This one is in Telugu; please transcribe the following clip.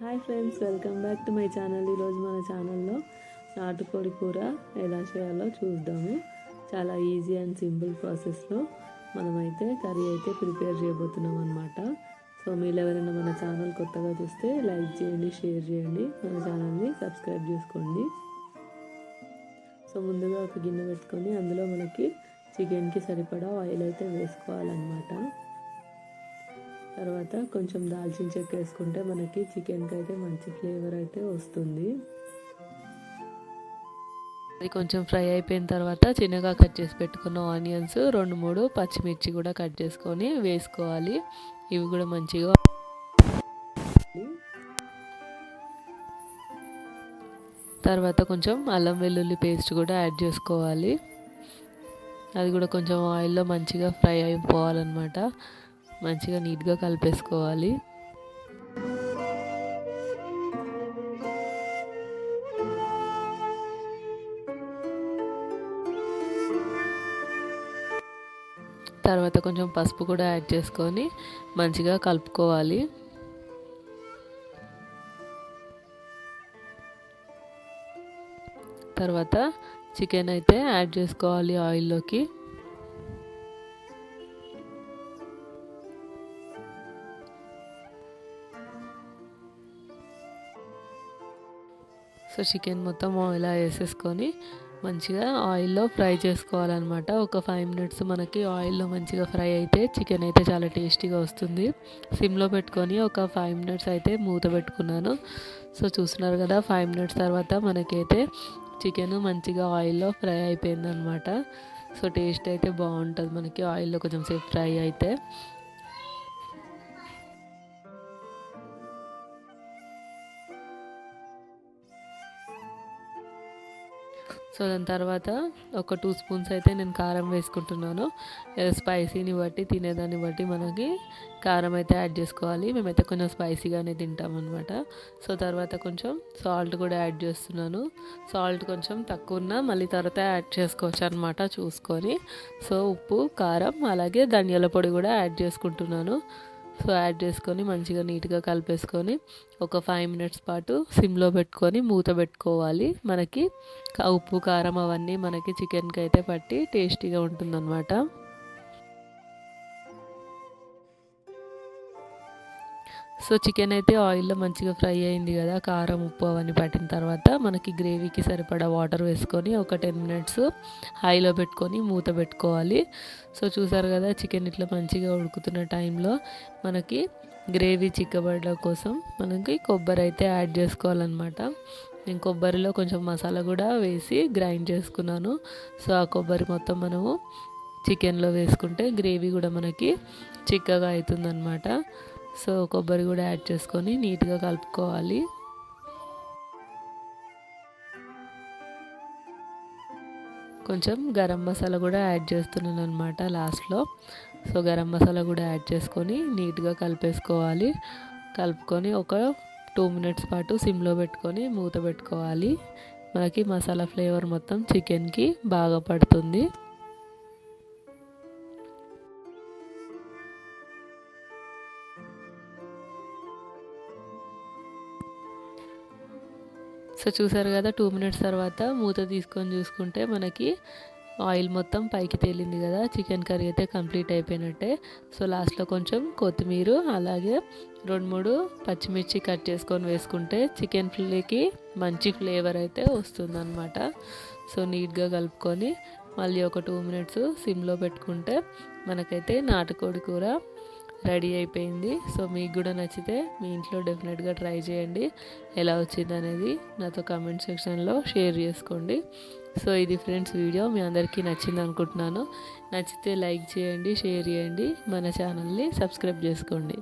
Hi friends welcome back to my channel. ఈరోజు మన ఛానల్లో నాటుకోడి కూర ఎలా చేయాలో చూద్దాము. చాలా ఈజీ అండ్ సింపుల్ ప్రాసెస్లో మనమైతే కర్రీ అయితే ప్రిపేర్ చేయబోతున్నాం అనమాట సో మీరు ఎవరైనా మన ఛానల్ కొత్తగా చూస్తే లైక్ చేయండి షేర్ చేయండి. మన ఛానల్ని సబ్స్క్రైబ్ చేసుకోండి. సో ముందుగా ఒక గిన్నె పెట్టుకొని అందులో మనకి చికెన్కి సరిపడా ఆయిల్ అయితే వేసుకోవాలన్నమాట. తర్వాత కొంచెం దాల్చిన చెక్క వేసుకుంటే మనకి చికెన్కి అయితే మంచి ఫ్లేవర్ అయితే వస్తుంది. అది కొంచెం ఫ్రై అయిపోయిన తర్వాత చిన్నగా కట్ చేసి పెట్టుకున్న ఆనియన్స్ రెండు మూడు పచ్చిమిర్చి కూడా కట్ చేసుకొని వేసుకోవాలి. ఇవి కూడా మంచిగా తర్వాత కొంచెం అల్లం వెల్లుల్లి పేస్ట్ కూడా యాడ్ చేసుకోవాలి. అది కూడా కొంచెం ఆయిల్లో మంచిగా ఫ్రై అయిపోవాలన్నమాట. మంచిగా నీట్గా కలిపేసుకోవాలి. తర్వాత కొంచెం పసుపు కూడా యాడ్ చేసుకొని మంచిగా కలుపుకోవాలి. తర్వాత చికెన్ అయితే యాడ్ చేసుకోవాలి ఆయిల్లోకి. సో చికెన్ మొత్తం ఇలా వేసేసుకొని మంచిగా ఆయిల్లో ఫ్రై చేసుకోవాలన్నమాట. ఒక ఫైవ్ మినిట్స్ మనకి ఆయిల్లో మంచిగా ఫ్రై అయితే చికెన్ అయితే చాలా టేస్టీగా వస్తుంది. సిమ్లో పెట్టుకొని ఒక ఫైవ్ మినిట్స్ అయితే మూత పెట్టుకున్నాను. సో చూస్తున్నారు కదా ఫైవ్ మినిట్స్ తర్వాత మనకైతే చికెన్ మంచిగా ఆయిల్లో ఫ్రై అయిపోయిందనమాట సో టేస్ట్ అయితే బాగుంటుంది మనకి ఆయిల్లో కొంచెం సేపు ఫ్రై అయితే. సో దాని తర్వాత ఒక టూ స్పూన్స్ అయితే నేను కారం వేసుకుంటున్నాను. స్పైసీని బట్టి తినేదాన్ని బట్టి మనకి కారం అయితే యాడ్ చేసుకోవాలి. మేమైతే కొంచెం స్పైసీగానే తింటామన్నమాట. సో తర్వాత కొంచెం సాల్ట్ కూడా యాడ్ చేస్తున్నాను. సాల్ట్ కొంచెం తక్కువ ఉన్నా మళ్ళీ తర్వాత యాడ్ చేసుకోవచ్చు అనమాట చూసుకొని. సో ఉప్పు కారం అలాగే ధనియాల పొడి కూడా యాడ్ చేసుకుంటున్నాను. సో యాడ్ చేసుకొని మంచిగా నీట్గా కలిపేసుకొని ఒక ఫైవ్ మినిట్స్ పాటు సిమ్లో పెట్టుకొని మూత పెట్టుకోవాలి. మనకి ఉప్పు కారం అవన్నీ మనకి చికెన్కి అయితే పట్టి టేస్టీగా ఉంటుందన్నమాట. సో చికెన్ అయితే ఆయిల్లో మంచిగా ఫ్రై అయింది కదా కారం ఉప్పు అవన్నీ పట్టిన తర్వాత మనకి గ్రేవీకి సరిపడా వాటర్ వేసుకొని ఒక టెన్ మినిట్స్ హైలో పెట్టుకొని మూత పెట్టుకోవాలి. సో చూసారు కదా చికెన్ ఇట్లా మంచిగా ఉడుకుతున్న టైంలో మనకి గ్రేవీ చిక్కబడడం కోసం మనకి కొబ్బరి అయితే యాడ్ చేసుకోవాలన్నమాట. నేను కొబ్బరిలో కొంచెం మసాలా కూడా వేసి గ్రైండ్ చేసుకున్నాను. సో ఆ కొబ్బరి మొత్తం మనము చికెన్లో వేసుకుంటే గ్రేవీ కూడా మనకి చిక్కగా అవుతుందన్నమాట. సో కొబ్బరి కూడా యాడ్ చేసుకొని నీట్గా కలుపుకోవాలి. కొంచెం గరం మసాలా కూడా యాడ్ చేస్తున్నాను అనమాట లాస్ట్లో. సో గరం మసాలా కూడా యాడ్ చేసుకొని నీట్గా కలిపేసుకోవాలి. కలుపుకొని ఒక టూ మినిట్స్ పాటు సిమ్లో పెట్టుకొని మూత పెట్టుకోవాలి. మనకి మసాలా ఫ్లేవర్ మొత్తం చికెన్కి బాగా పడుతుంది. సో చూసారు కదా టూ మినిట్స్ తర్వాత మూత తీసుకొని చూసుకుంటే మనకి ఆయిల్ మొత్తం పైకి తేలింది కదా చికెన్ కర్రీ అయితే కంప్లీట్ అయిపోయినట్టే. సో లాస్ట్లో కొంచెం కొత్తిమీర అలాగే రెండు మూడు పచ్చిమిర్చి కట్ చేసుకొని వేసుకుంటే చికెన్ ఫ్లేకి మంచి ఫ్లేవర్ అయితే వస్తుందన్నమాట. సో నీట్గా కలుపుకొని మళ్ళీ ఒక టూ మినిట్స్ సిమ్లో పెట్టుకుంటే మనకైతే నాటుకోడి కూర రెడీ అయిపోయింది. సో మీకు కూడా నచ్చితే మీ ఇంట్లో డెఫినెట్గా ట్రై చేయండి. ఎలా వచ్చింది అనేది నాతో కామెంట్ సెక్షన్లో షేర్ చేసుకోండి. సో ఇది ఫ్రెండ్స్ వీడియో. మీ అందరికీ నచ్చింది అనుకుంటున్నాను. నచ్చితే లైక్ చేయండి షేర్ చేయండి. మన ఛానల్ని సబ్స్క్రైబ్ చేసుకోండి.